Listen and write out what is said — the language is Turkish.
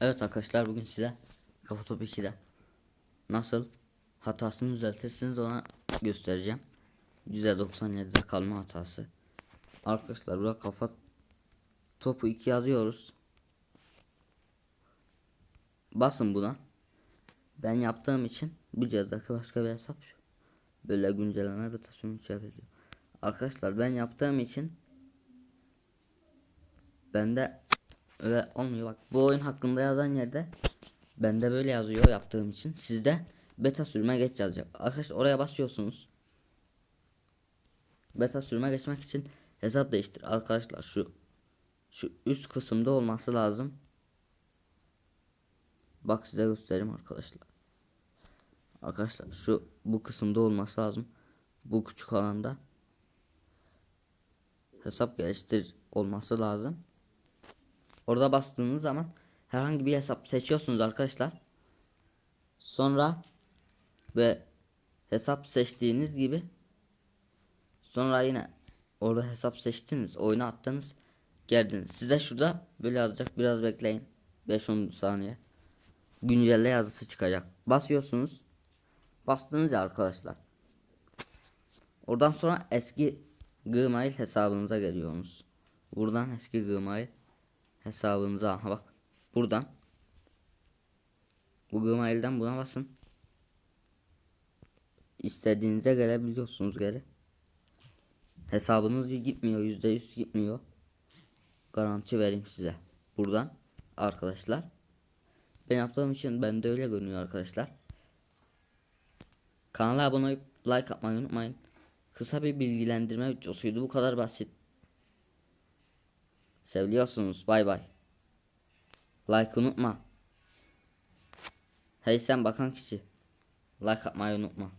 Evet arkadaşlar bugün size Kafa Topu 2'de nasıl hatasını düzeltirsiniz ona göstereceğim. %97'de kalma hatası. Arkadaşlar burada kafa topu 2 yazıyoruz. Basın buna. Ben yaptığım için bu cihazda başka bir hesap böyle güncelleme rotasyonu çeviriyor. Arkadaşlar ben yaptığım için bende öyle olmuyor. Bak bu oyun hakkında yazan yerde bende böyle yazıyor yaptığım için. Sizde beta sürme geç yazacak. Arkadaşlar oraya basıyorsunuz. Beta sürme geçmek için hesap değiştir. Arkadaşlar şu şu üst kısımda olması lazım. Bak size göstereyim arkadaşlar. Arkadaşlar şu bu kısımda olması lazım. Bu küçük alanda hesap geliştir olması lazım Orada bastığınız zaman herhangi bir hesap seçiyorsunuz arkadaşlar. Sonra ve hesap seçtiğiniz gibi sonra yine orada hesap seçtiniz, oyuna attınız, geldiniz. Size şurada böyle yazacak. Biraz bekleyin. 5-10 saniye. Güncelle yazısı çıkacak. Basıyorsunuz. Bastınız ya arkadaşlar. Oradan sonra eski Gmail hesabınıza geliyorsunuz. Buradan eski Gmail hesabınıza bak buradan. Bu Gmail'den buna basın. İstediğinize gelebiliyorsunuz geri hesabınız gitmiyor yüzde yüz gitmiyor. Garanti vereyim size. Buradan arkadaşlar. Ben yaptığım için ben de öyle görünüyor arkadaşlar. Kanala abone olup like atmayı unutmayın kısa bir bilgilendirme videosuydu bu kadar basit Seviyorsunuz. Bay bay. Like unutma. Hey sen bakan kişi. Like atmayı unutma.